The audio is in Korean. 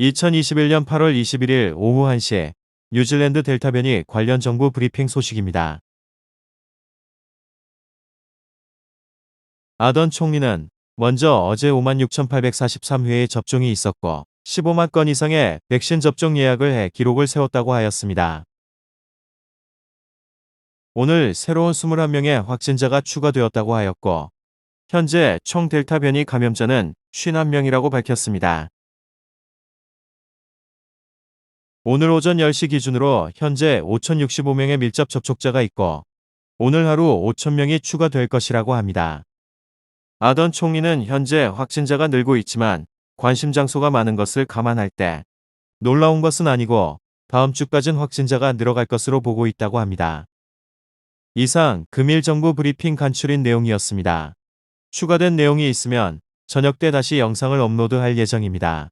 2021년 8월 21일 오후 1시 뉴질랜드 델타 변이 관련 정부 브리핑 소식입니다. 아던 총리는 먼저 어제 56,843회의 접종이 있었고 15만 건 이상의 백신 접종 예약을 해 기록을 세웠다고 하였습니다. 오늘 새로운 21명의 확진자가 추가되었다고 하였고 현재 총 델타 변이 감염자는 51명이라고 밝혔습니다. 오늘 오전 10시 기준으로 현재 5,065명의 밀접 접촉자가 있고 오늘 하루 5,000명이 추가될 것이라고 합니다. 아던 총리는 현재 확진자가 늘고 있지만 관심 장소가 많은 것을 감안할 때 놀라운 것은 아니고 다음 주까진 확진자가 늘어갈 것으로 보고 있다고 합니다. 이상 금일 정부 브리핑 간추린 내용이었습니다. 추가된 내용이 있으면 저녁 때 다시 영상을 업로드할 예정입니다.